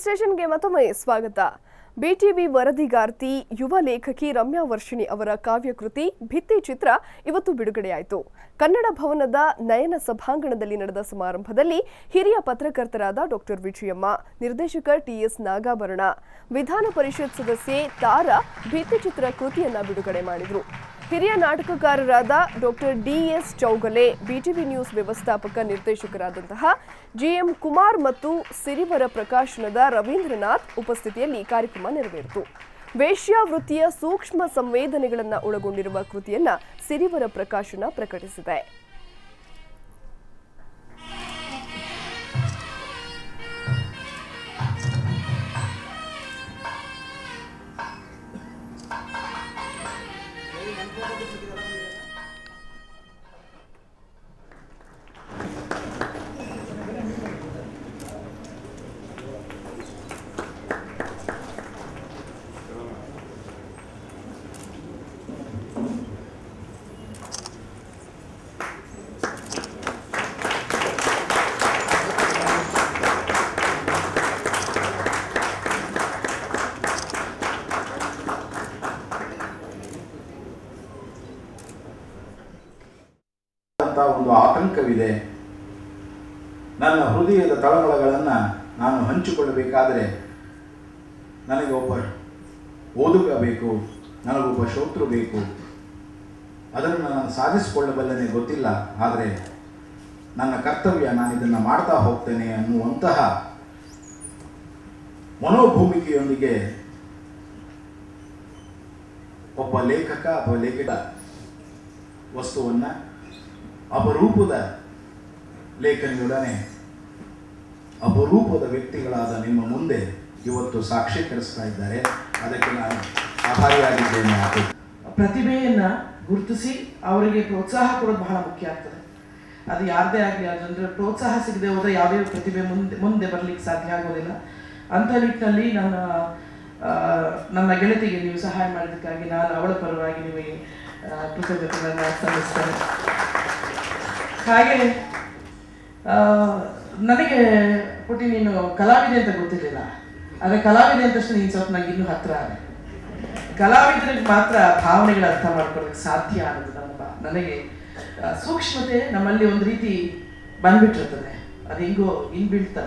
ಸ್ಟೇಷನ್ಗೆ ಮತ್ತೊಮ್ಮೆ ಸ್ವಾಗತ. ಬಿಟಿವಿ ವರದಿಗಾರ್ತಿ ಯುವ ಲೇಖಕಿ ರಮ್ಯಾ ವರ್ಷಿಣಿ ಅವರ ಕಾವ್ಯಕೃತಿ ಭಿತ್ತಿ ಚಿತ್ರ ಇವತ್ತು ಬಿಡುಗಡೆಯಾಯಿತು. ಕನ್ನಡ ಭವನದ ನಯನ ಸಭಾಂಗಣದಲ್ಲಿ ನಡೆದ ಸಮಾರಂಭದಲ್ಲಿ ಹಿರಿಯ ಪತ್ರಕರ್ತರಾದ ಡಾಕ್ಟರ್ ವಿಜಯಮ್ಮ, ನಿರ್ದೇಶಕ ಟಿಎಸ್ ನಾಗಾಭರಣ, ವಿಧಾನ ಪರಿಷತ್ ಸದಸ್ಯೆ ತಾರಾ ಭಿತ್ತಿ ಚಿತ್ರ ಕೃತಿಯನ್ನ ಬಿಡುಗಡೆ ಮಾಡಿದರು. ಹಿರಿಯ ನಾಟಕಕಾರರಾದ doctor D S Chougale BTV news ವ್ಯವಸ್ಥಾಪಕ ನಿರ್ದೇಶಕರಾದಂತಹ ಜಿಎಂ ಕುಮಾರ್ ಮತ್ತು ಸಿರಿವರ ಪ್ರಕಾಶನದ ರವೀಂದ್ರನಾಥ್ ಉಪಸ್ಥಿತಿಯಲ್ಲಿ ಕಾರ್ಯಕ್ರಮ ನೆರವೇರಿತು. ವೇಶ್ಯಾವೃತ್ತಿಯ ಸೂಕ್ಷ್ಮ ಸಂವೇದನೆಗಳನ್ನು ಒಳಗೊಂಡಿರುವ ಕೃತಿಯನ್ನ ಸಿರಿವರ ಪ್ರಕಾಶನ ಪ್ರಕಟಿಸಿದೆ. 私が言ってたら。ಅಂತ ಒಂದು ಆತಂಕವಿದೆ. ನನ್ನ ಹೃದಯದ ತಳಮಳಗಳನ್ನು ನಾನು ಹಂಚಿಕೊಳ್ಳಬೇಕಾದರೆ ನನಗೆ ಒಬ್ಬ ಓದುಗ ಬೇಕು ನನಗೊಬ್ಬ ಶೋತೃ ಬೇಕು. ಅದನ್ನು ನಾನು ಸಾಧಿಸಿಕೊಳ್ಳಬಲ್ಲನೆ ಗೊತ್ತಿಲ್ಲ. ಆದರೆ ನನ್ನ ಕರ್ತವ್ಯ ನಾನು ಇದನ್ನು ಮಾಡ್ತಾ ಹೋಗ್ತೇನೆ ಅನ್ನುವಂತಹ ಮನೋಭೂಮಿಕೆಯೊಂದಿಗೆ ಒಬ್ಬ ಲೇಖಕ ಅಥವಾ ಲೇಖಕ ವಸ್ತುವನ್ನು ಅಪರೂಪದ ಲೇಖನಿಯೊಡನೆ, ಅಪರೂಪದ ವ್ಯಕ್ತಿಗಳಾದ ನಿಮ್ಮ ಮುಂದೆ ಇವತ್ತು ಸಾಕ್ಷೀಕರಿಸ್ತಾ ಇದ್ದಾರೆ. ಅದಕ್ಕೆ ನಾನು ಆಭಾರಿಯಾಗಿದ್ದೇನೆ. ಪ್ರತಿಭೆಯನ್ನು ಗುರುತಿಸಿ ಅವರಿಗೆ ಪ್ರೋತ್ಸಾಹ ಕೊಡೋದು ಬಹಳ ಮುಖ್ಯ ಆಗ್ತದೆ. ಅದು ಯಾರದೇ ಆಗಲಿ ಅದಂದರೆ ಪ್ರೋತ್ಸಾಹ ಸಿಗದೆ ಹೋದರೆ ಯಾವುದೇ ಪ್ರತಿಭೆ ಮುಂದೆ ಮುಂದೆ ಬರಲಿಕ್ಕೆ ಸಾಧ್ಯ ಆಗೋದಿಲ್ಲ. ಅಂಥ ನಿಟ್ಟಿನಲ್ಲಿ ನನ್ನ ನನ್ನ ಗೆಳತಿಗೆ ನೀವು ಸಹಾಯ ಮಾಡಿದ್ದಕ್ಕಾಗಿ ನಾನು ಅವಳ ಪರವಾಗಿ ನಿಮಗೆ ಕೃತಜ್ಞತೆಗಳನ್ನು ಸಲ್ಲಿಸ್ತೇನೆ. ಹಾಗೆ ನನಗೆ ಪುಟಿ ನೀನು ಕಲಾವಿದೆ ಅಂತ ಗೊತ್ತಿರಲಿಲ್ಲ. ಆದರೆ ಕಲಾವಿದೆ ಅಂತ ನೀನು ಸ್ವಲ್ಪ ನನಗೆ ಇನ್ನೂ ಹತ್ರ ಕಲಾವಿದರಿಗೆ ಮಾತ್ರ ಭಾವನೆಗಳ ಅರ್ಥ ಮಾಡ್ಕೊಳ್ಳೋಕೆ ಸಾಧ್ಯ ಅನ್ನೋದು ನಮ್ಮ ನನಗೆ ಸೂಕ್ಷ್ಮತೆ ನಮ್ಮಲ್ಲಿ ಒಂದು ರೀತಿ ಬಂದ್ಬಿಟ್ಟಿರ್ತದೆ. ಅದು ಹೆಂಗೋ ಇನ್ಬಿಳ್ತ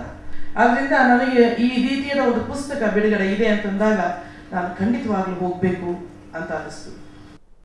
ಆದ್ರಿಂದ ನನಗೆ ಈ ರೀತಿಯಾದ ಒಂದು ಪುಸ್ತಕ ಬಿಡುಗಡೆ ಇದೆ ಅಂತಂದಾಗ ನಾನು ಖಂಡಿತವಾಗ್ಲೂ ಹೋಗಬೇಕು ಅಂತ ಅನ್ನಿಸ್ತು.